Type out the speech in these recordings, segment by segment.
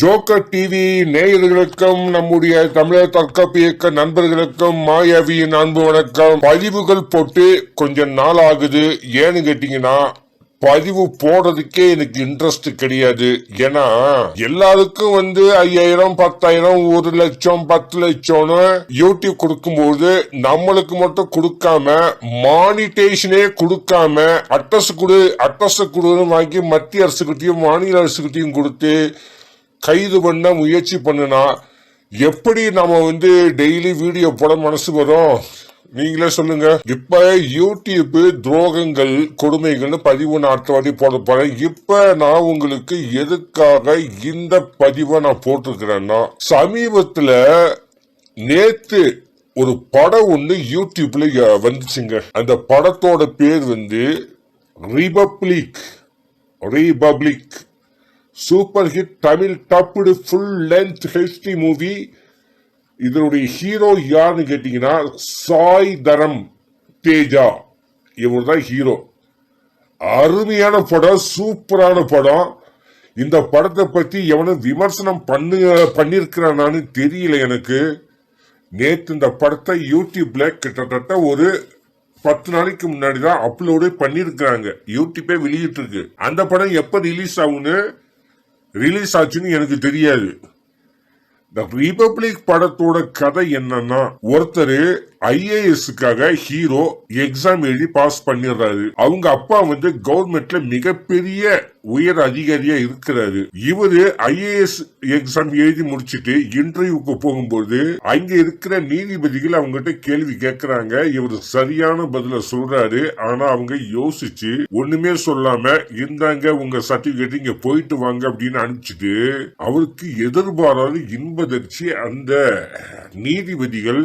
Joker TV நேயர்களுக்கும் நம்முடைய தமிழர் தற்காப்பு இயக்க நண்பர்களுக்கும் மாயாவியின் அன்பு வணக்கம். பதிவுகள் போட்டு கொஞ்சம் நாள் ஆகுது. ஏன்னு கேட்டீங்கன்னா பதிவு போடுறதுக்கே எனக்கு இன்ட்ரெஸ்ட் கிடையாது. ஏன்னா எல்லாருக்கும் வந்து ஐயாயிரம் பத்தாயிரம் ஒரு லட்சம் பத்து லட்சம்னு யூடியூப் கொடுக்கும்போது நம்மளுக்கு மட்டும் கொடுக்காம மானிட்டேஷனே கொடுக்காம அட்ரஸ் கொடு அட்ரஸ் கொடுன்னு வாங்கி மத்திய அரசுகிட்டையும் மாநில அரசுகிட்டையும் கொடுத்து கைது பண்ண முயற்சி பண்ணுனா எப்படி நம்ம வந்து டெய்லி வீடியோ போட மனசு வரும்? நீங்களே சொல்லுங்க. இப்ப யூடியூப் துரோகங்கள் கொடுமைகள்னு பதிவு நான் அடுத்த வாட்டி போட போறேன். இப்ப நான் உங்களுக்கு எதுக்காக இந்த பதிவை நான் போட்டிருக்கிறேன்னா சமீபத்துல நேத்து ஒரு படம் ஒண்ணு யூடியூப்ல வந்துச்சுங்க. அந்த படத்தோட பேர் வந்து republic republic super hit Tamil dubbed full length HD movie இதனுடைய ஹீரோ யாருன்னு கேட்டீங்கன்னா சாய் தரம் தேஜா. இவர் தான் ஹீரோ அருமையான படம் சூப்பரான படம். இந்த படத்தை பத்தி எவனும் விமர்சனம் பண்ணு பண்ணிருக்கிறானான்னு தெரியல எனக்கு. நேத்து இந்த படத்தை யூடியூப்ல கிட்டத்தட்ட ஒரு பத்து நாளைக்கு முன்னாடி தான் அப்லோடு பண்ணிருக்கிறாங்க. யூடியூப்பே வெளியிட்டிருக்கு. அந்த படம் எப்ப ரிலீஸ் ஆகும்னு ரிலீஸ் ஆச்சுன்னு எனக்கு தெரியாது. த ரிபப்ளிக் படத்தோட கதை என்னன்னா ஒருத்தர் ஐஏஎஸ்க்காக ஹீரோ எக்ஸாம் எழுதி பாஸ் பண்ணிடுறாரு. அவங்க அப்பா வந்து கவர்மெண்ட்ல மிகப்பெரிய உயர் அதிகாரியா இருக்கிறாரு. இவரு ஐஏஎஸ் எக்ஸாம் எழுதி முடிச்சிட்டு இன்டர்வியூக்கு போகும்போது அங்க இருக்கிற நீதிபதிகள் அவங்ககிட்ட கேள்வி கேட்கறாங்க இவர் சரியான பதில சொல்றாரு. ஆனா அவங்க யோசிச்சு ஒண்ணுமே சொல்லாம இருந்தாங்க உங்க சர்டிபிகேட் இங்க போயிட்டு வாங்க அப்படின்னு அனுப்பிச்சிட்டு அவருக்கு எதிர்பாராத இன்பதர்ச்சி அந்த நீதிபதிகள்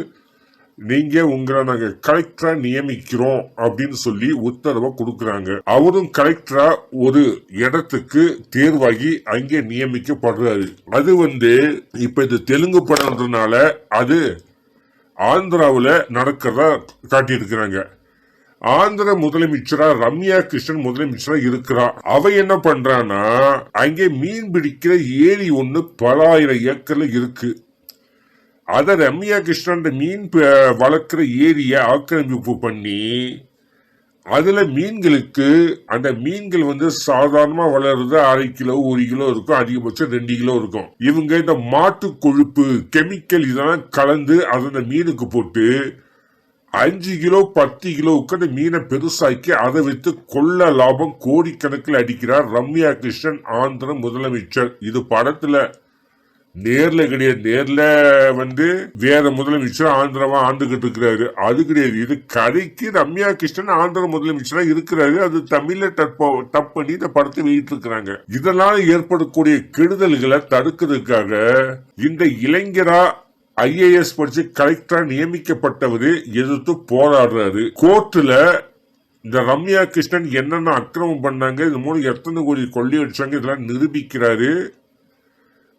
நீங்க உங்களை நாங்க கலெக்டரா நியமிக்கிறோம் அப்படின்னு சொல்லி உத்தரவை கொடுக்கறாங்க. அவரும் கலெக்டரா ஒரு இடத்துக்கு தேர்வாகி அங்கே நியமிக்கப்படுறாரு. அது வந்து இப்ப இது தெலுங்கு படம்ன்றனால அது ஆந்திராவில் நடக்கிறதா காட்டியிருக்கிறாங்க. ஆந்திர முதலமைச்சரா ரம்யா கிருஷ்ணன் முதலமைச்சரா இருக்கிறா. அவ என்ன பண்றான்னா அங்கே மீன் பிடிக்கிற ஏரி ஒன்று பல ஆயிரம் ஏக்கர்ல இருக்கு. அதை ரம்யா கிருஷ்ணன் மீன் வளர்க்குற ஏரியை ஆக்கிரமிப்பு பண்ணி அதில் மீன்களுக்கு அந்த மீன்கள் வந்து சாதாரணமாக வளருது அரை கிலோ ஒரு கிலோ இருக்கும் அதிகபட்சம் ரெண்டு கிலோ இருக்கும். இவங்க இந்த மாட்டு கொழுப்பு கெமிக்கல் இதெல்லாம் கலந்து அதை அந்த மீனுக்கு போட்டு அஞ்சு கிலோ பத்து கிலோவுக்கு அந்த மீனை பெருசாக்கி அதை விற்று கொள்ள லாபம் கோடிக்கணக்கில் அடிக்கிறார் ரம்யா கிருஷ்ணன் ஆந்திர முதலமைச்சர். இது படத்தில் நேர்ல கிடையாது. நேர்ல வந்து வேற முதலமைச்சர் ஆந்திராவா ஆண்டுகிட்டு இருக்கிறாரு. அது கிடையாது. இது கதைக்கு ரம்யா கிருஷ்ணன் ஆந்திர முதலமைச்சரா இருக்கிறாரு. அது தமிழ்ல டப் டப் பண்ணி இந்த படத்தை வெளியிட்டு இருக்கிறாங்க இதனால ஏற்படக்கூடிய கெடுதல்களை தடுக்கிறதுக்காக இந்த இளைஞரா ஐஏஎஸ் படிச்சு கலெக்டரா நியமிக்கப்பட்டவரு எதிர்த்து போராடுறாரு. கோர்ட்ல இந்த ரம்யா கிருஷ்ணன் என்னென்ன அக்கிரமம் பண்ணாங்க இது மூலம் எத்தனை கோடி கொள்ளையடிச்சாங்க இதெல்லாம் நிரூபிக்கிறாரு.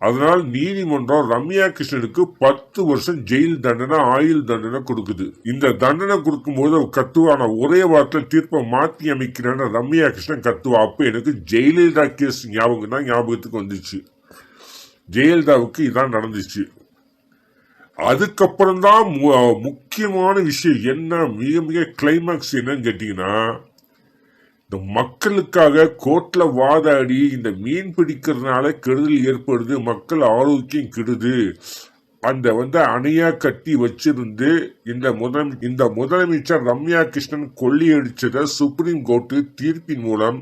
அதனால் நீதிமன்றம் ரம்யா கிருஷ்ணனுக்கு பத்து வருஷம் ஜெயில் தண்டனை ஆயுள் தண்டனை கொடுக்குது. இந்த தண்டனை கொடுக்கும்போது போது கத்துவா நான் ஒரே வாரத்தில் தீர்ப்பை மாற்றி அமைக்கிறேன்னு ரம்யா கிருஷ்ணன் கத்துவா. அப்ப எனக்கு ஜெயலலிதா கேஸ் ஞாபகம் தான் ஞாபகத்துக்கு வந்துச்சு. ஜெயலலிதாவுக்கு இதான் நடந்துச்சு. அதுக்கப்புறம் தான் முக்கியமான விஷயம் என்ன மிக மிக கிளைமாக்ஸ் என்னன்னு கேட்டீங்கன்னா இந்த மக்களுக்காக கோர்ட்ல வாதாடி இந்த மீன் பிடிக்கிறதுனால கெடுதல் ஏற்படுது மக்கள் ஆரோக்கியம் கெடுது. அந்த வந்து அணையா கட்டி வச்சிருந்து இந்த முதல் இந்த முதலமைச்சர் ரம்யா கிருஷ்ணன் கொள்ளையடிச்சத சுப்ரீம் கோர்ட்டு தீர்ப்பின் மூலம்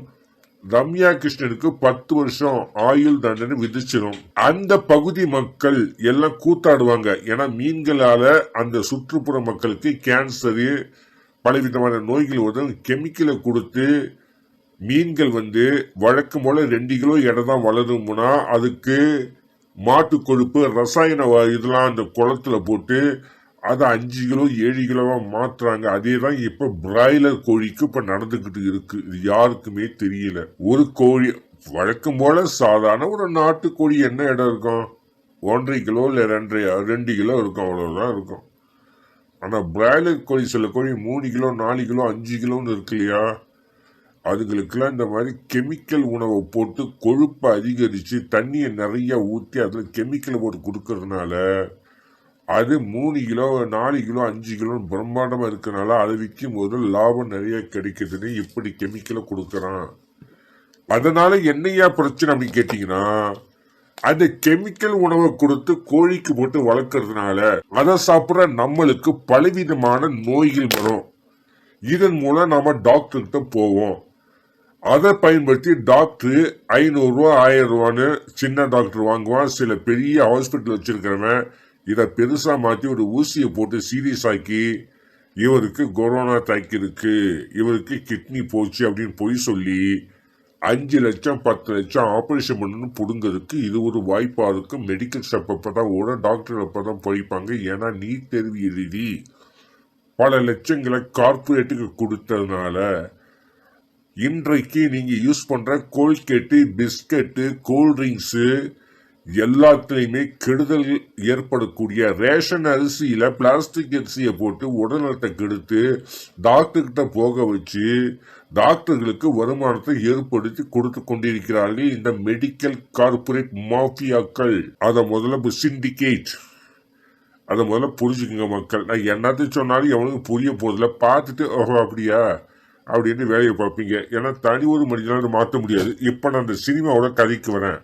ரம்யா கிருஷ்ணனுக்கு பத்து வருஷம் ஆயுள் தண்டனை விதிச்சிடும் அந்த பகுதி மக்கள் எல்லாம் கூத்தாடுவாங்க. ஏன்னா மீன்களால அந்த சுற்றுப்புற மக்களுக்கு கேன்சரு பலவிதமான நோய்கள் வரும். கெமிக்கலை கொடுத்து மீன்கள் வந்து வழக்கம் போல ரெண்டு கிலோ எடை தான் வளரும்னா அதுக்கு மாட்டு கொழுப்பு ரசாயன வ- இதெல்லாம் அந்த குளத்துல போட்டு அதை அஞ்சு கிலோ ஏழு கிலோவாக மாற்றுறாங்க அதே தான் இப்போ பிராய்லர் கோழிக்கு இப்போ நடந்துக்கிட்டு இருக்கு. இது யாருக்குமே தெரியல. ஒரு கோழி வழக்கம் போல சாதாரண ஒரு நாட்டுக்கோழி என்ன இடம் இருக்கும்? ஒன்றரை கிலோ இல்லை ரெண்டரை ரெண்டு கிலோ இருக்கும் அவ்வளோதான் இருக்கும். ஆனால் பிராய்லர் கோழி சில கோழி மூணு கிலோ நாலு கிலோ அஞ்சு கிலோன்னு இருக்கு இல்லையா? அதுங்களுக்கெல்லாம் இந்த மாதிரி கெமிக்கல் உணவை போட்டு கொழுப்பை அதிகரித்து தண்ணியை நிறைய ஊற்றி அதில் கெமிக்கலை போட்டு கொடுக்கறதுனால அது மூணு கிலோ நாலு கிலோ அஞ்சு கிலோன்னு பிரம்மாண்டமாக இருக்கிறனால அதை விற்கும் போது லாபம் நிறைய கிடைக்கிதுன்னு இப்படி கெமிக்கலை கொடுக்குறான். அதனால என்னையா பிரச்சனை அப்படின்னு கேட்டிங்கன்னா அந்த கெமிக்கல் உணவை கொடுத்து கோழிக்கு போட்டு வளர்க்கறதுனால அதை சாப்பிட்ற நம்மளுக்கு பலவிதமான நோய்கள் வரும். இதன் மூலம் நாம டாக்டர்கிட்ட போவோம். அதை பயன்படுத்தி டாக்டர் ஐநூறுரூவா ஆயிரம் ரூபான்னு சின்ன டாக்டர் வாங்குவான். சில பெரிய ஹாஸ்பிட்டல் வச்சிருக்கிறவன் இதை பெருசா மாற்றி ஒரு ஊசியை போட்டு சீரியஸ் ஆக்கி இவருக்கு கொரோனா தாக்கியிருக்கு இவருக்கு கிட்னி போச்சு அப்படின்னு பொய் சொல்லி அஞ்சு லட்சம் பத்து லட்சம் ஆப்ரேஷன் பண்ணணும் பிடுங்கிறதுக்கு இது ஒரு வாய்ப்பாக இருக்கும். மெடிக்கல் ஷாப் அப்பதான் ஓட டாக்டர் அப்பதான் போய்ப்பாங்க ஏன்னா நீட் தேர்வு எழுதி பல லட்சங்களை கார்பரேட்டுக்கு கொடுத்ததுனால இன்றைக்கு நீங்க யூஸ் பண்ற கோல்கேட்டு பிஸ்கட்டு கூல்ட்ரிங்க்ஸு எல்லாத்துலேயுமே கெடுதல் ஏற்படக்கூடிய ரேஷன் அரிசியில பிளாஸ்டிக் அரிசியை போட்டு உடல்நலத்தை கெடுத்து டாக்டர்கிட்ட போக வச்சு டாக்டர்களுக்கு வருமானத்தை ஏற்படுத்தி கொடுத்து கொண்டிருக்கிறார்கள் இந்த மெடிக்கல் கார்ப்பரேட் மாஃபியாக்கள். அதை முதல்ல சிண்டிகேட் அதை முதல்ல புரிஞ்சுக்குங்க மக்கள். நான் என்னத்தையும் சொன்னாலும் எவனுக்கு புரிய போதில்ல பார்த்துட்டு ஓஹோ அப்படியா? அப்படின்னு வேலையை பார்ப்பீங்க. ஏன்னா தனி ஒரு மனிதனால் மாற்ற முடியாது. இப்போ நான் அந்த சினிமாவோட கதைக்கு வரேன்.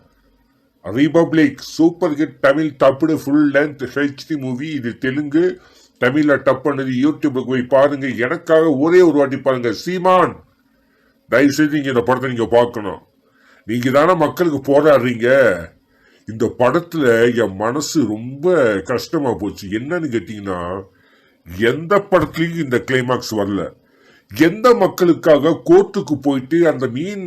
Republic super hit Tamil dubbed full length HD movie இது தெலுங்கு தமிழில் டப் பண்ணது யூடியூபுக்கு போய் பாருங்க. எனக்காக ஒரே ஒரு வாட்டி பாருங்க. சீமான் தயவு செய்து இந்த படத்தை நீங்கள் பார்க்கணும். நீங்கள் தானே மக்களுக்கு போராடுறீங்க. இந்த படத்தில் என் மனசு ரொம்ப கஷ்டமாக போச்சு. என்னன்னு கேட்டிங்கன்னா எந்த படத்துலையும் இந்த கிளைமாக்ஸ் வரல. எந்த மக்களுக்காக கோர்ட்டுக்கு போயிட்டு அந்த மீன்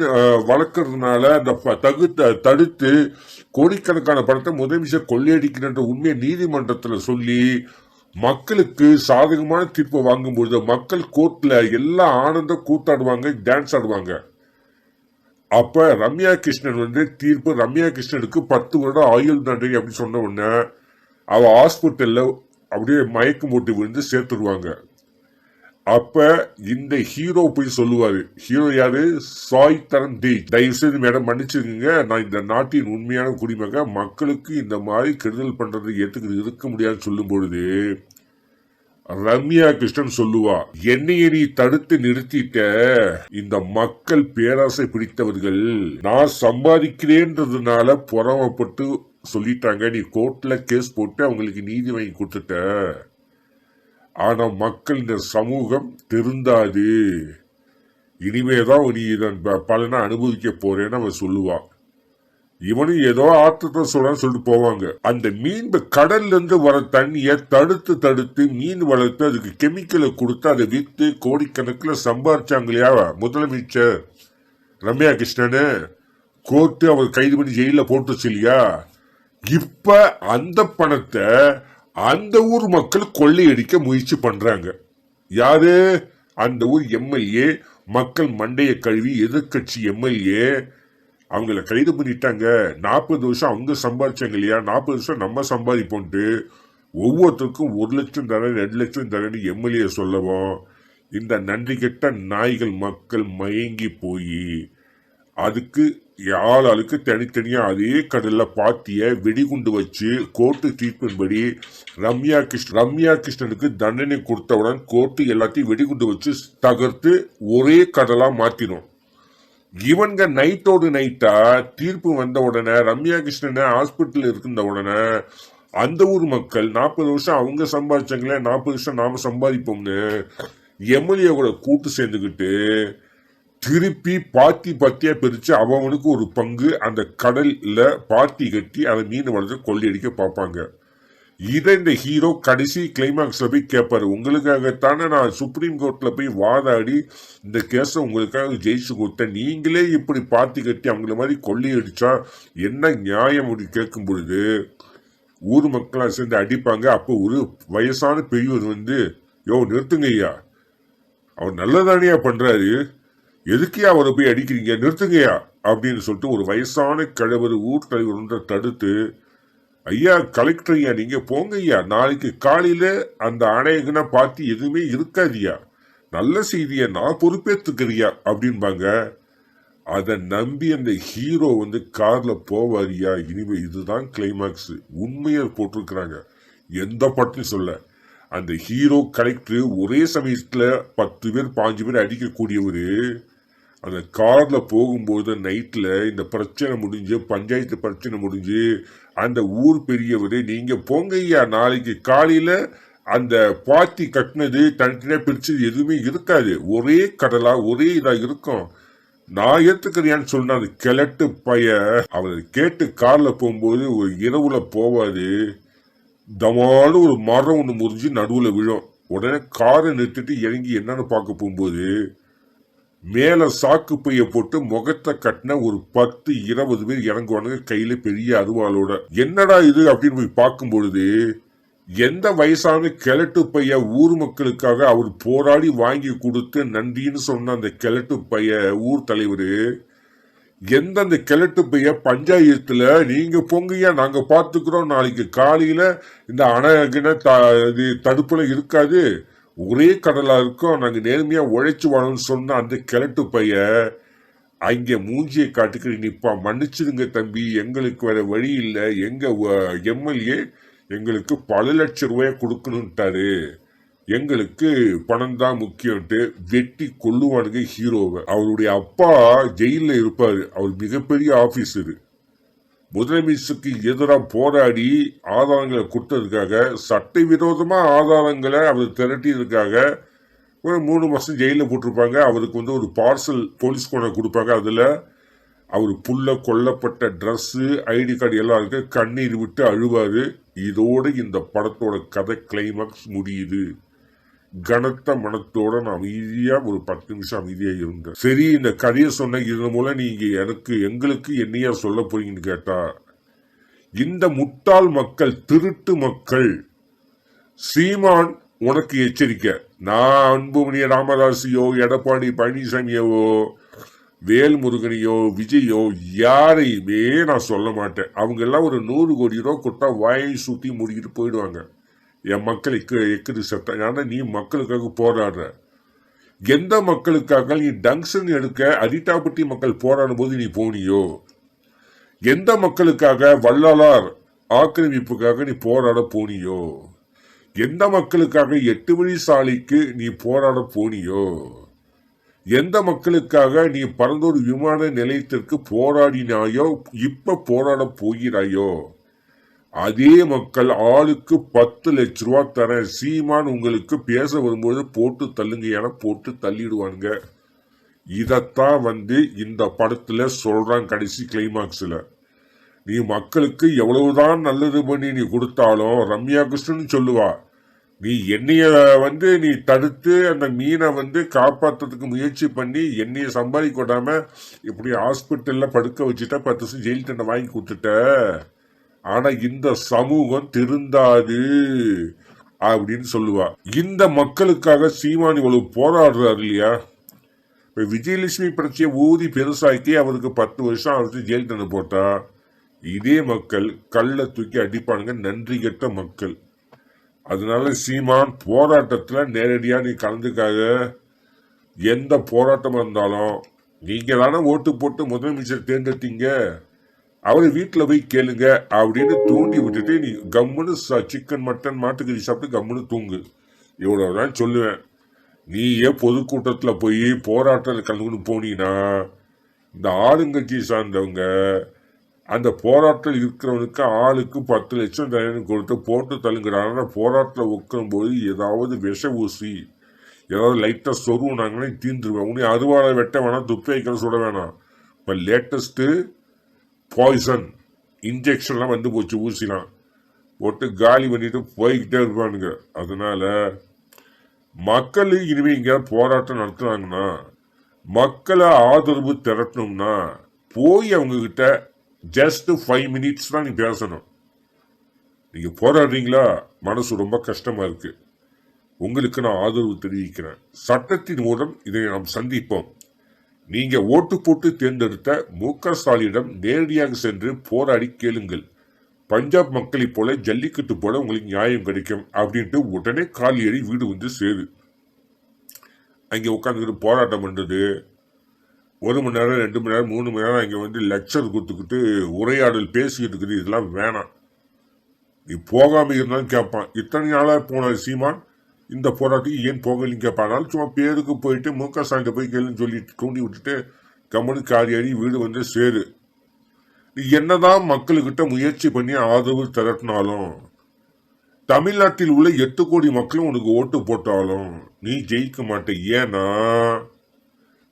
வளர்க்கறதுனால அந்த தகு தகுத்த தடுத்து கோடிக்கணக்கான பணத்தை முதலமைச்சர் கொள்ளையடிக்கின்ற உண்மையை நீதிமன்றத்தில் சொல்லி மக்களுக்கு சாதகமான தீர்ப்பை வாங்கும்பொழுது மக்கள் கோர்ட்டில் எல்லாம் ஆனந்த கூத்தாடுவாங்க டான்ஸ் ஆடுவாங்க. அப்ப ரம்யா கிருஷ்ணன் வந்து தீர்ப்பு ரம்யா கிருஷ்ணனுக்கு பத்து வருடம் ஆயுள் தண்டனை அப்படின்னு சொன்ன உடனே அவ ஹாஸ்பிட்டல்ல அப்படியே மயக்கம் போட்டு விழுந்து சேர்த்துடுவாங்க. அப்ப இந்த ஹீரோ போய் சொல்லுவாரு. ஹீரோ யாரு? சாய் தரன் டி. தயவு செய்து மேடம் மன்னிச்சுக்கோங்க. நான் இந்த நாட்டின் உண்மையான குடிமக மக்களுக்கு இந்த மாதிரி கெடுதல் பண்றது ஏத்துக்கிட்டு இருக்க முடியாதுன்னு சொல்லும் பொழுது ரம்யா கிருஷ்ணன் சொல்லுவா என்னைய நீ தடுத்து நிறுத்திட்ட இந்த மக்கள் பேராசை பிடித்தவர்கள். நான் சம்பாதிக்கிறேன்றதுனால பொறாமப்பட்டு சொல்லிட்டாங்க. நீ கோர்ட்ல கேஸ் போட்டு அவங்களுக்கு நீதி வாங்கி கொடுத்துட்ட. ஆனால் மக்கள் இந்த சமூகம் திருந்தாது. இனிமேதான் நீ இதன் ப- பலனை அனுபவிக்க போறேன்னு அவன் சொல்லுவான். இவனும் ஏதோ ஆத்தத்தை சொல்றான்னு சொல்லிட்டு போவாங்க. அந்த மீன் கடல்ல இருந்து வர தண்ணியை தடுத்து தடுத்து மீன் வளர்த்து அதுக்கு கெமிக்கலை கொடுத்து அதை வித்து கோடிக்கணக்கில் சம்பாரிச்சாங்க இல்லையா முதலமைச்சர் ரம்யா கிருஷ்ணனு கோர்ட்டு அவர் கைது பண்ணி ஜெயில போட்டுச்சு இல்லையா? இப்ப அந்த பணத்தை அந்த ஊர் மக்கள் கொள்ளையடிக்க முயற்சி பண்றாங்க. யாரு? அந்த ஊர் எம்எல்ஏ மக்கள் மண்டைய கழுவி எதிர்க்கட்சி எம்எல்ஏ. அவங்கள கைது பண்ணிட்டாங்க. நாற்பது வருஷம் அவங்க சம்பாதிச்சாங்க இல்லையா? நாற்பது வருஷம் நம்ம சம்பாதிப்போன்ட்டு ஒவ்வொருத்தருக்கும் ஒரு லட்சம் தரேன் ரெண்டு லட்சம் தரேன்னு எம்எல்ஏ சொல்லவும் இந்த நன்றி கெட்ட நாய்கள் மக்கள் மயங்கி போய் அதுக்கு ஆள் ஆளுக்கு தனித்தனியா அதே கடல்ல பாத்திய வெடிகுண்டு வச்சு கோர்ட்டு தீர்ப்பின்படி ரம்யா கிருஷ்ணன் ரம்யா கிருஷ்ணனுக்கு தண்டனை கொடுத்தவுடன் கோர்ட்டு எல்லாத்தையும் வெடிகுண்டு வச்சு தகர்த்து ஒரே கடலா மாத்திரும் இவங்க நைட்டோடு நைட்டா தீர்ப்பு வந்த உடனே ரம்யா கிருஷ்ணனை ஹாஸ்பிட்டல் இருக்கின்ற உடனே அந்த ஊர் மக்கள் நாற்பது வருஷம் அவங்க சம்பாதிச்சாங்களே நாற்பது வருஷம் நாம சம்பாதிப்போம்னு எம்எல்ஏ கூட கூட்டு சேர்ந்துக்கிட்டு திருப்பி பாத்தி பத்தியா பிரிச்சு அவனுக்கு ஒரு பங்கு அந்த கடல்ல பாத்தி கட்டி அதை மீன் வளர்த்து கொள்ளையடிக்க பார்ப்பாங்க. இதை இந்த ஹீரோ கடைசி கிளைமாக்ஸ்ல போய் கேட்பாரு உங்களுக்காகத்தானே நான் சுப்ரீம் கோர்ட்ல போய் வாதாடி இந்த கேஸை உங்களுக்காக ஜெயிச்சு கொடுத்தேன். நீங்களே இப்படி பாத்தி கட்டி அவங்கள மாதிரி கொள்ளையடிச்சா என்ன நியாயம் அப்படி கேட்கும் பொழுது ஊர் மக்களாக சேர்ந்து அடிப்பாங்க. அப்போ ஒரு வயசான பெரியவர் வந்து யோ நிறுத்துங்க ஐயா. அவர் நல்லதானியா பண்றாரு. எதுக்குயா அவரை போய் அடிக்கிறீங்க? நிறுத்துங்கய்யா அப்படின்னு சொல்லிட்டு ஒரு வயசான கிழவர் ஊர் தலைவர் ஒன்றை தடுத்து ஐயா கலெக்டர் ஐயா நீங்க போங்க ஐயா நாளைக்கு காலையில அந்த அணையகனை பார்த்து எதுவுமே இருக்காதியா. நல்ல செய்தியை நான் பொறுப்பேற்றுக்கிறியா அப்படின்பாங்க அதை நம்பி அந்த ஹீரோ வந்து கார்ல போவாரியா இனிமே இதுதான் கிளைமேக்ஸ் உண்மையை போட்டிருக்கிறாங்க. எந்த படத்தையும் சொல்ல. அந்த ஹீரோ கலெக்டர் ஒரே சமயத்துல பத்து பேர் பாஞ்சு பேர் அடிக்கக்கூடியவரு அந்த காரில் போகும்போது நைட்டில் இந்த பிரச்சனை முடிஞ்சு பஞ்சாயத்து பிரச்சனை முடிஞ்சு அந்த ஊர் பெரியவரே நீங்கள் போங்க ஐயா நாளைக்கு காலையில் அந்த பாத்தி கட்டினது தனித்தனியாக பிரிச்சது எதுவுமே இருக்காது. ஒரே கடலாக ஒரே இதாக இருக்கும். நான் ஏற்றுக்கிறியான்னு சொன்ன அந்த கிழட்டு பைய அவர் கேட்டு காரில் போகும்போது ஒரு இரவுல போவாது தமான ஒரு மரம் ஒன்று முறிஞ்சு நடுவில் விழும். உடனே காரை நிறுத்திட்டு இறங்கி என்னன்னு பார்க்க போகும்போது மேலே சாக்கு பைய போட்டு முகத்தை கட்டின ஒரு பத்து இருபது பேர் இறங்குவானுங்க கையில பெரிய அருவாளோட. என்னடா இது அப்படின்னு போய் பார்க்கும் பொழுது எந்த வயசான கிழட்டு பைய ஊர் மக்களுக்காக அவர் போராடி வாங்கி கொடுத்து நன்றின்னு சொன்ன அந்த கிழட்டு பைய ஊர் தலைவர் எந்தெந்த கிழட்டு பைய பஞ்சாயத்துல நீங்க பொங்கையா நாங்க பாத்துக்கிறோம் நாளைக்கு காலையில இந்த அணைகின இது தடுப்புல இருக்காது. ஒரே கடலா இருக்கும் நாங்கள் நேர்மையா உழைச்சு வாழணும்னு சொன்ன அந்த கிழட்டு பைய அங்கே மூஞ்சியை காட்டுக்கிட்டு நிற்பா மன்னிச்சிடுங்க தம்பி எங்களுக்கு வேற வழி இல்லை. எங்க எம்எல்ஏ எங்களுக்கு பல லட்சம் ரூபாய் கொடுக்கணுன்ட்டாரு எங்களுக்கு பணம் தான் முக்கியம்ட்டு வெட்டி கொல்லுவானுங்க ஹீரோவை. அவருடைய அப்பா ஜெயில இருப்பாரு. அவர் மிகப்பெரிய ஆஃபீஸரு முதலமைச்சருக்கு எதிராக போராடி ஆதாரங்களை கொடுத்ததுக்காக சட்டவிரோதமா ஆதாரங்களை அவர் திரட்டியதுக்காக ஒரு மூணு மாதம் ஜெயிலில் போட்டிருப்பாங்க. அவருக்கு வந்து ஒரு பார்சல் போலீஸ் கொண்டு கொடுப்பாங்க. அதில் அவர் புல்ல கொல்லப்பட்ட ட்ரெஸ்ஸு ஐடி கார்டு எல்லாம் இருக்கு. கண்ணீர் விட்டு அழுவாரு. இதோடு இந்த படத்தோட கதை கிளைமாக்ஸ் முடியுது. கனத்த மனத்தோட நான் அமைதியா ஒரு பத்து நிமிஷம் அமைதியா இருந்தேன். சரி இந்த கதையை சொன்ன இதன் மூலம் நீங்க எனக்கு எங்களுக்கு என்னையா சொல்ல போறீங்கன்னு கேட்டா இந்த முட்டாள் மக்கள் திருட்டு மக்கள் சீமான் உனக்கு எச்சரிக்கை. நான் அன்புமணிய ராமதாசியோ எடப்பாடி பழனிசாமியவோ வேல்முருகனையோ விஜயோ யாரையுமே நான் சொல்ல மாட்டேன். அவங்க எல்லாம் ஒரு நூறு கோடி ரூபா கொடுத்தா வாயை சுத்தி முடிக்கிட்டு போயிடுவாங்க. என் மக்களுக்கு எக்குது சத்தம் ஏன்னா நீ மக்களுக்காக போராடுற. எந்த மக்களுக்காக நீ டங்ஷன் எடுக்க அரிட்டாப்பட்டி மக்கள் போராடும் போது நீ போனியோ? எந்த மக்களுக்காக வள்ளலார் ஆக்கிரமிப்புக்காக நீ போராட போனியோ? எந்த மக்களுக்காக எட்டு வழி சாலைக்கு நீ போராட போனியோ? எந்த மக்களுக்காக நீ பரந்தூர் விமான நிலையத்திற்கு போராடினாயோ இப்ப போராட போகிறாயோ? அதே மக்கள் ஆளுக்கு பத்து லட்ச ரூபா தரேன். சீமான் உங்களுக்கு பேச வரும்போது போட்டு தள்ளுங்க என போட்டு தள்ளிடுவானுங்க. இதத்தான் வந்து இந்த படத்துல சொல்றான் கடைசி கிளைமாக்ஸ்ல நீ மக்களுக்கு எவ்வளவுதான் நல்லது பண்ணி நீ கொடுத்தாலும் ரம்யா கிருஷ்ணன் சொல்லுவா நீ என்னைய வந்து நீ தடுத்து அந்த மீனை வந்து காப்பாத்துறதுக்கு முயற்சி பண்ணி என்னைய சம்பாதிக்க விடாம இப்படி ஹாஸ்பிட்டல்ல படுக்க வச்சுட்ட பத்து வருஷம் ஜெயில் தண்டை வாங்கி கொடுத்துட்ட. ஆனா இந்த சமூகம் திருந்தாது அப்படின்னு சொல்லுவா. இந்த மக்களுக்காக சீமான் இவ்வளவு போராடுறாரு இல்லையா? விஜயலட்சுமி பிரச்சனையை ஊதி பெருசாக்கி அவருக்கு பத்து வருஷம் அவருக்கு ஜெயில் தண்டனை போட்டா. இதே மக்கள் கல்ல தூக்கி அடிப்பானுங்க நன்றி கெட்ட மக்கள். அதனால சீமான் போராட்டத்துல நேரடியா நீ கலந்துக்காக எந்த போராட்டமா இருந்தாலும் நீங்க தானே ஓட்டு போட்டு முதலமைச்சர் தேர்ந்தெடுத்தீங்க. அவரை வீட்டில் போய் கேளுங்க அப்படின்னு தூண்டி விட்டுட்டு நீ கம்முன்னு சிக்கன் மட்டன் மாட்டுக்கறி சாப்பிட்டு கம்முன்னு தூங்கு. இவ்வளவுதான் சொல்லுவேன். நீயே பொதுக்கூட்டத்தில் போய் போராட்டத்தில் கலந்துக்கிட்டு போனீங்கன்னா இந்த ஆளுங்கட்சி சார்ந்தவங்க அந்த போராட்டத்தில் இருக்கிறவனுக்கு ஆளுக்கு பத்து லட்சம் தண்டனை கொடுத்து போட்டு தள்ளுங்கிறாங்க போராட்டத்தில் உட்கும் போது ஏதாவது விஷ ஊசி ஏதாவது லைட்டாக சொருவுனாங்கன்னா தீந்துருவேன். உனி அறுவாலை வெட்ட வேணாம் துப்பி வைக்கிற சுட வேணாம். இப்போ லேட்டஸ்ட்டு பாய்சன் இன்ஜெக்ஷன்லாம் வந்து போச்சு ஊசிலாம் போட்டு காலி பண்ணிட்டு போய்கிட்டே இருப்பானுங்க. அதனால மக்கள் இனிமே இங்க போராட்டம் நடத்துனாங்கன்னா மக்களை ஆதரவு திரட்டணும்னா போய் அவங்க கிட்ட ஜஸ்ட் ஃபைவ் மினிட்ஸ் தான் நீ பேசணும். நீங்க போராடுறீங்களா? மனசு ரொம்ப கஷ்டமா இருக்கு. உங்களுக்கு நான் ஆதரவு தெரிவிக்கிறேன். சட்டத்தின் மூலம் இதை நாம் சந்திப்போம். நீங்க ஓட்டு போட்டு தேர்ந்தெடுத்த மு க ஸ்டாலினிடம் நேரடியாக சென்று போராடி கேளுங்கள். பஞ்சாப் மக்களைப் போல ஜல்லிக்கட்டு போல உங்களுக்கு நியாயம் கிடைக்கும் அப்படின்ட்டு உடனே கால் ஏறி வீடு வந்து சேரு. அங்கே உட்காந்துக்கிட்டு போராட்டம் பண்ணுறது ஒரு மணி நேரம் ரெண்டு மணி நேரம் மூணு மணி நேரம் அங்கே வந்து லெக்சர் கொடுத்துக்கிட்டு உரையாடல் பேசிக்கிட்டு இருக்குது. இதெல்லாம் வேணாம். நீ போகாமல் இருந்தாலும் கேட்பான். இத்தனை நாளாக போன சீமான்? இந்த போராட்டத்துக்கு ஏன் போகலைன்னு கேட்பானால் சும்மா பேருக்கு போயிட்டு முக ஸ்டாலின் போய் கேளுன்னு சொல்லி தூண்டி விட்டுட்டு கம்முனு காரியாடி வீடு வந்து சேரு. நீ என்னதான் மக்களுக்கிட்ட முயற்சி பண்ணி ஆதரவு திரட்டினாலும் தமிழ்நாட்டில் உள்ள எட்டு கோடி மக்களும் உனக்கு ஓட்டு போட்டாலும் நீ ஜெயிக்க மாட்ட. ஏன்னா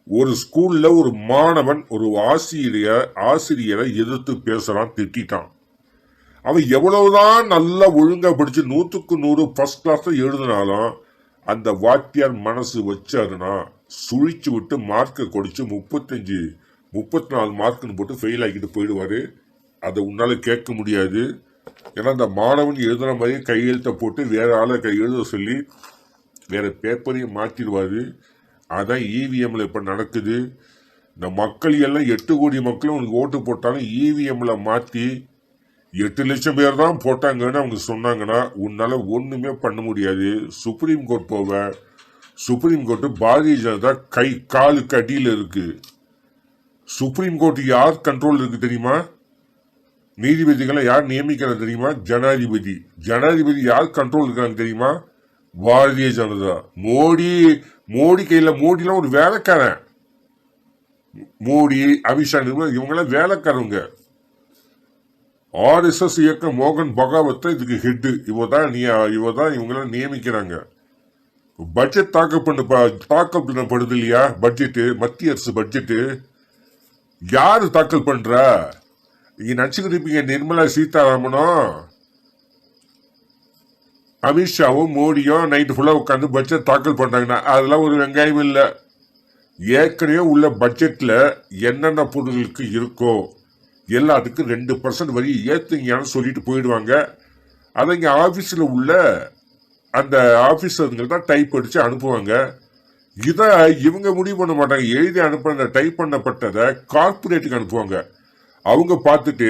ஒரு ஸ்கூல்ல ஒரு மாணவன் ஒரு ஆசிரியர் ஆசிரியரை எதிர்த்து பேசுறான் திட்டான் அவன் எவ்வளவுதான் நல்லா ஒழுங்கா படிச்சு நூத்துக்கு நூறு ஃபர்ஸ்ட் கிளாஸ்ல எழுதினாலும் அந்த வாத்தியார் மனசு வச்சாருன்னா சுழிச்சு விட்டு மார்க்கை கொடிச்சு முப்பத்தஞ்சு முப்பத்தி நாலு மார்க்குன்னு போட்டு ஃபெயில் ஆகிட்டு போயிடுவாரு. அதை உன்னால கேட்க முடியாது. ஏன்னா அந்த மாணவன் எழுதுன மாதிரி கையெழுத்தை போட்டு வேற ஆளை கை எழுத சொல்லி வேற பேப்பரையும் மாற்றிடுவாரு அதான் இவிஎம்ல இப்ப நடக்குது. இந்த மக்கள் எல்லாம் எட்டு கோடி மக்களும் உனக்கு ஓட்டு போட்டாலும் இவிஎம்ல மாற்றி எட்டு லட்சம் பேர் தான் போட்டாங்கன்னு அவங்க சொன்னாங்கன்னா உன்னால ஒண்ணுமே பண்ண முடியாது. சுப்ரீம் கோர்ட் போவ. சுப்ரீம் கோர்ட் பாரதிய ஜனதா கை காலுக்கு அடியில் இருக்கு. சுப்ரீம் கோர்ட் யார் கண்ட்ரோல் இருக்கு தெரியுமா? நீதிபதிகளை யார் நியமிக்கிறது தெரியுமா? ஜனாதிபதி. ஜனாதிபதி யார் கண்ட்ரோல் இருக்காங்க தெரியுமா? பாரதிய ஜனதா. மோடி மோடி கையில மோடிலாம் ஒரு வேலைக்காரன். மோடி அமித்ஷா இவங்கெல்லாம் வேலைக்காரங்க ஆர்எஸ்எஸ் இயக்க மோகன் பகாவத்தை இதுக்கு ஹெட்டு இவ தான் நீ இவ தான் இவங்களாம் நியமிக்கிறாங்க. பட்ஜெட் தாக்கல் பண்ண ப- தாக்கல் பண்ணப்படுது இல்லையா? பட்ஜெட்டு மத்திய அரசு பட்ஜெட்டு யாரு தாக்கல் பண்றா? நீங்க நினைச்சுக்கிட்டு இருப்பீங்க நிர்மலா சீதாராமனும் அமித்ஷாவும் மோடியும் நைட்டு ஃபுல்லாக உட்காந்து பட்ஜெட் தாக்கல் பண்ணுறாங்கண்ணா அதெல்லாம் ஒரு வெங்காயம் இல்லை. ஏற்கனவே உள்ள பட்ஜெட்டில் என்னென்ன பொருட்களுக்கு இருக்கோ எல்லாத்துக்கும் ரெண்டு பர்சன்ட் வரி ஏத்துங்கன்னு சொல்லிட்டு போயிடுவாங்க. அதை இங்கே ஆஃபீஸில் உள்ள அந்த ஆஃபீஸருங்க தான் டைப் அடித்து அனுப்புவாங்க. இதை இவங்க முடிவு பண்ண மாட்டாங்க. எழுதி அனுப்புன டைப் பண்ணப்பட்டதை கார்பரேட்டுக்கு அனுப்புவாங்க. அவங்க பார்த்துட்டு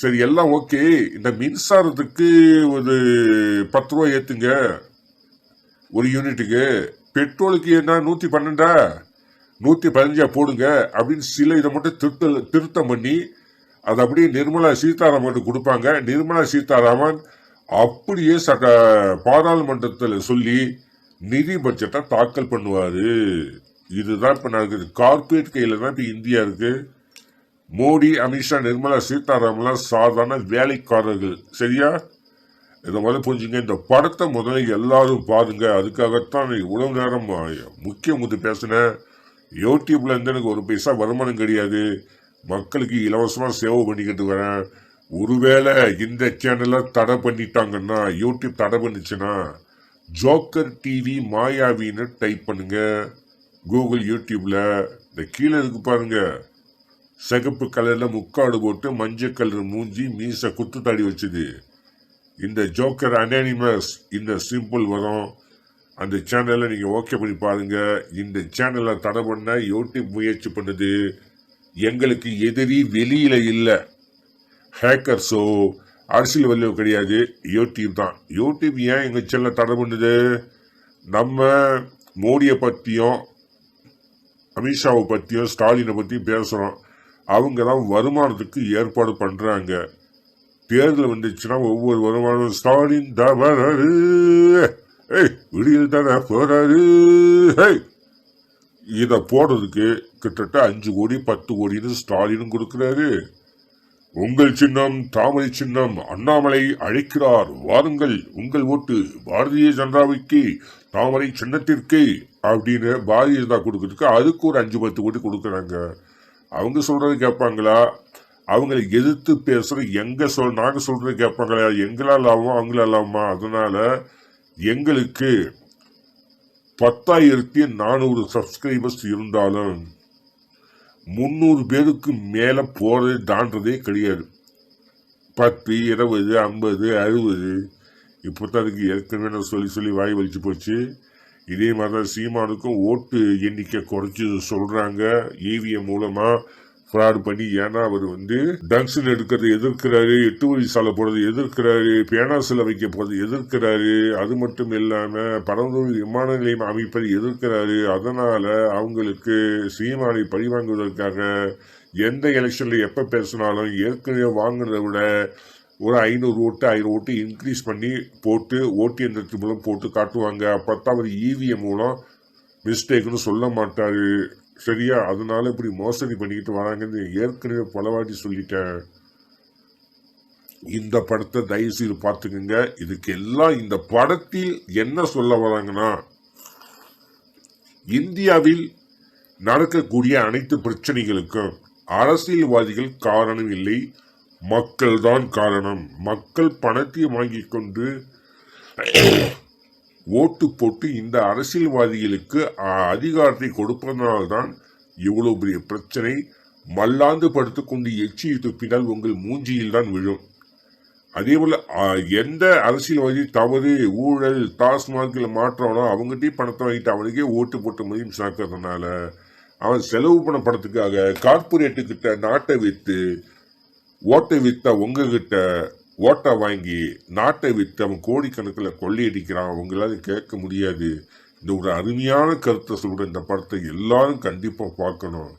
சரி எல்லாம் ஓகே இந்த மின்சாரத்துக்கு ஒரு பத்து ரூபா ஏற்றுங்க ஒரு யூனிட்டுக்கு பெட்ரோலுக்கு என்ன நூற்றி பன்னெண்டா? நூற்றி பதினஞ்சா போடுங்க. அப்படின்னு சில இதை மட்டும் திருத்த திருத்தம் பண்ணி அது அப்படியே நிர்மலா சீதாராமன் கொடுப்பாங்க. நிர்மலா சீதாராமன் அப்படியே சட்ட பாராளுமன்றத்தில் சொல்லி நிதி பட்ஜெட்டை தாக்கல் பண்ணுவாரு. இதுதான் இப்ப நடக்குது கார்பரேட் கையில தான் இப்ப இந்தியா இருக்கு. மோடி அமித்ஷா நிர்மலா சீதாராமன்லாம் சாதாரண வேலைக்காரர்கள். சரியா? இதை முதல்ல புரிஞ்சுங்க. இந்த படத்தை முதல்ல எல்லாரும் பாருங்க. அதுக்காகத்தான் நான் இவ்வளவு நேரம் முக்கியம் வந்து பேசினேன். யூடியூப்ல இருந்து எனக்கு ஒரு பைசா வருமானம் கிடையாது. மக்களுக்கு இலவசமா சேவை பண்ணிக்கிட்டு வரேன் ஒருவேளை இந்த சேனலை தடை பண்ணிட்டாங்கன்னா யூடியூப் தடை பண்ணுச்சுன்னா ஜோக்கர் டிவி மாயாவின்னு டைப் பண்ணுங்க. கூகுள் யூடியூப்ல. இந்த கீழே இருக்கு பாருங்க. சிகப்பு கலர்ல முக்காடு போட்டு மஞ்சள் கலர் மூஞ்சி மீச குத்து தாடி வச்சுது. இந்த ஜோக்கர் அனானிமஸ் இந்த சிம்பிள் வரும். அந்த சேனலை நீங்க ஓகே பண்ணி பாருங்க. இந்த சேனலை தடை பண்ண யூடியூப் முயற்சி பண்ணுது. எங்களுக்கு எதிரி வெளியில இல்ல. ஹேக்கர்ஸோ அரசியல் வல்லோ கிடையாது. யூடியூப் தான். யூடியூப் ஏன் எங்க செல்ல தடை பண்ணுது? நம்ம மோடியை பத்தியும் அமித்ஷாவை பத்தியும் ஸ்டாலினை பத்தியும் பேசுறோம். அவங்க தான் வருமானத்துக்கு ஏற்பாடு பண்றாங்க. தேர்தல் வந்துச்சுன்னா ஒவ்வொரு வருமானம் ஸ்டாலின் தவறாரு. ஏய் விடியல் தானே போறாரு. இதை போடுறதுக்கு கிட்டத்தட்ட அஞ்சு கோடி பத்து கோடின்னு ஸ்டாலினும் கொடுக்கிறாரு. உங்கள் சின்னம் தாமரை சின்னம் அண்ணாமலை அழைக்கிறார். வாருங்கள் உங்கள் ஓட்டு பாரதிய ஜனதாவுக்கு தாமரை சின்னத்திற்கு அப்படின்னு பாரதிய ஜனதா கொடுக்கறதுக்கு அதுக்கு ஒரு அஞ்சு பத்து கோடி கொடுக்குறாங்க. அவங்க சொல்றது கேட்பாங்களா? அவங்களை எதிர்த்து பேசுற எங்க சொல் நாங்க சொல்றது கேட்பாங்களா? எங்களால் ஆகும் அவங்களால் ஆகுமா? அதனால எங்களுக்கு பத்தாயிரத்தி நானூறு சப்ஸ்கிரைபர்ஸ் இருந்தாலும் முந்நூறு பேருக்கு மேல போறது தாண்டதே கிடையாது. பத்து இருபது ஐம்பது அறுபது இப்போ அதுக்கு ஏற்கனவே நான் சொல்லி சொல்லி வாய் வலிச்சு போச்சு. இதே மாதிரி தான் சீமானுக்கும் ஓட்டு எண்ணிக்கை குறைச்சி சொல்றாங்க. ஈவிஎம் மூலமா ஃபிராடு பண்ணி ஏன்னா அவர் வந்து டங்ஷன் எடுக்கிறது எதிர்க்கிறாரு எட்டு வழி சாலை போறது எதிர்க்கிறாரு பேனா சில வைக்க போறது எதிர்க்கிறாரு. அது மட்டும் இல்லாம பரந்தூர் விமான நிலையம் அமைப்பதை எதிர்க்கிறாரு. அதனால அவங்களுக்கு சீமானை பழிவாங்குவதற்காக எந்த எலெக்ஷன்ல எப்ப பேசினாலும் ஏற்கனவே வாங்குறதை விட ஒரு ஐநூறு ஓட்டு ஆயிரம் ஓட்டு இன்க்ரீஸ் பண்ணி போட்டு ஓட்டு எந்திரத்து மூலம் போட்டு காட்டுவாங்க. அப்பத்தான் அவர் இவிஎம் மூலம் மிஸ்டேக்னு சொல்ல மாட்டாரு. சரியா? அதனால இப்படி மோசடி பண்ணிக்கிட்டு வராங்கன்னு ஏற்கனவே பலவாட்டி சொல்லிட்டேன். இந்த படத்தை தயவு செய்து பார்த்துக்குங்க. இதுக்கு எல்லாம் இந்த படத்தில் என்ன சொல்ல வராங்கன்னா இந்தியாவில் நடக்கக்கூடிய அனைத்து பிரச்சனைகளுக்கும் அரசியல்வாதிகள் காரணம் இல்லை. மக்கள் தான் காரணம். மக்கள் பணத்தை வாங்கி கொண்டு ஓட்டு போட்டு இந்த அரசியல்வாதிகளுக்கு அதிகாரத்தை கொடுப்பதனால்தான் இவ்வளவு பெரிய பிரச்சனை மல்லாந்து படுத்துக்கொண்டு எச்சியை துப்பினால் உங்கள் மூஞ்சியில் தான் விழும். அதே போல் எந்த அரசியல்வாதி தவறு ஊழல் டாஸ்மாகில் மாற்றானோ அவங்ககிட்டயும் பணத்தை வாங்கிட்டு அவனுக்கே ஓட்டு போட்டு மதியம் சாக்கிறதுனால அவன் செலவு பண்ண பணத்துக்காக கார்பரேட்டு கிட்ட நாட்டை விற்று ஓட்டை வித்த உங்ககிட்ட ஓட்டை வாங்கி நாட்டை விற்று அவன் கோடிக்கணக்கில் கொள்ளையடிக்கிறான். அவங்களால கேட்க முடியாது. இந்த ஒரு அருமையான கருத்தை சொல்கிற இந்த படத்தை எல்லாரும் கண்டிப்பாக பார்க்கணும்.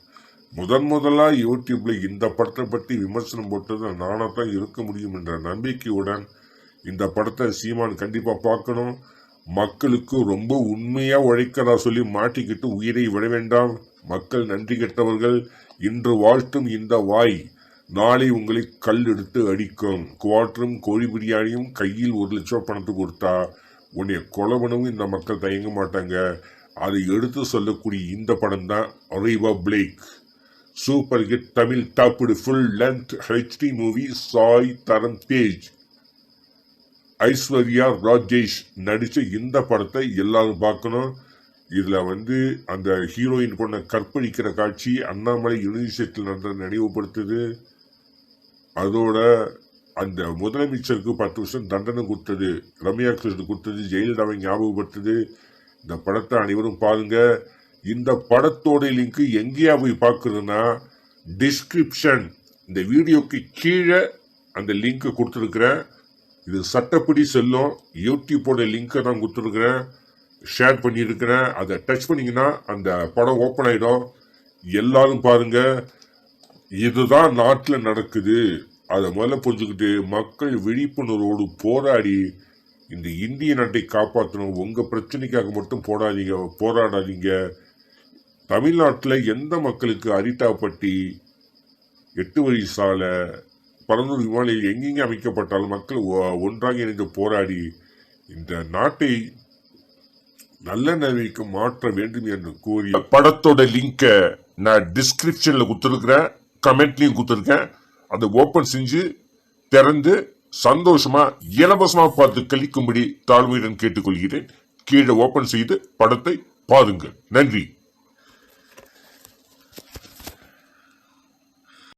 முதன் முதலாக யூடியூப்பில் இந்த படத்தை பற்றி விமர்சனம் போட்டது நானாக தான் இருக்க முடியும் என்ற நம்பிக்கையுடன் இந்த படத்தை சீமான் கண்டிப்பாக பார்க்கணும். மக்களுக்கு ரொம்ப உண்மையாக உழைக்கிறதா சொல்லி மாட்டிக்கிட்டு உயிரை விட வேண்டாம். மக்கள் நன்றி கெட்டவர்கள். இன்று வாழ்த்தும் இந்த வாய். நாளை உங்களை கல் எடுத்து அடிக்கும். குவாட்டரும் கோழி பிரியாணியும் கையில் ஒரு லட்சம் பணத்தை கொடுத்தா உன்னை கொலவனவும் இந்த மக்கள் தயங்க மாட்டாங்க. அதை எடுத்து சொல்லக்கூடிய இந்த படம் தான் republic super hit Tamil dubbed full length HD movie Sai Dharam Tej. Aishwarya Rajesh நடித்த இந்த படத்தை எல்லாரும் பார்க்கணும். இதில் வந்து அந்த ஹீரோயின் பொண்ணை கற்பழிக்கிற காட்சி அண்ணாமலை யூனிவர்சிட்டியில் நடந்த நினைவுபடுத்துது. அதோட அந்த முதலமைச்சருக்கு பத்து வருஷம் தண்டனை கொடுத்தது ரம்யா கிருஷ்ணன் கொடுத்தது ஜெயலலிதாவை ஞாபகப்படுத்துது. இந்த படத்தை அனைவரும் பாருங்க. இந்த படத்தோட லிங்க் எங்கேயா போய் பார்க்குறதுன்னா டிஸ்கிரிப்ஷன் இந்த வீடியோக்கு கீழே அந்த லிங்க் கொடுத்துருக்குறேன். இது சட்டப்படி செல்லும். யூடியூப்போட லிங்கை நான் கொடுத்துருக்குறேன். ஷேர் பண்ணியிருக்கிறேன். அதை டச் பண்ணிங்கன்னா அந்த படம் ஓப்பன் ஆகிடும் எல்லாரும் பாருங்கள் இதுதான் நாட்டில் நடக்குது. அதை முதல்ல புரிஞ்சுக்கிட்டு மக்கள் விழிப்புணர்வோடு போராடி இந்த இந்திய நாட்டை காப்பாற்றணும் உங்கள் பிரச்சனைக்காக மட்டும் போடாதீங்க போராடாதீங்க. தமிழ்நாட்டில் எந்த மக்களுக்கு அரிட்டாப்பட்டி எட்டு வழி சாலை பரந்தூர் விமானியில் எங்கெங்கே அமைக்கப்பட்டாலும் மக்கள் ஒன்றாக இணைந்து போராடி இந்த நாட்டை நல்ல நிலைக்கு மாற்ற வேண்டும் என்று கூறி படத்தோட லிங்கை நான் டிஸ்கிரிப்ஷனில் கொடுத்துருக்குறேன். கமெண்ட்லையும் கொடுத்துருக்கேன். அதை ஓப்பன் செஞ்சு திறந்து சந்தோஷமா இலவசமா பார்த்து கழிக்கும்படி தாழ்மையுடன் கேட்டுக்கொள்கிறேன். கீழே ஓபன் செய்து படத்தை பாருங்கள். நன்றி.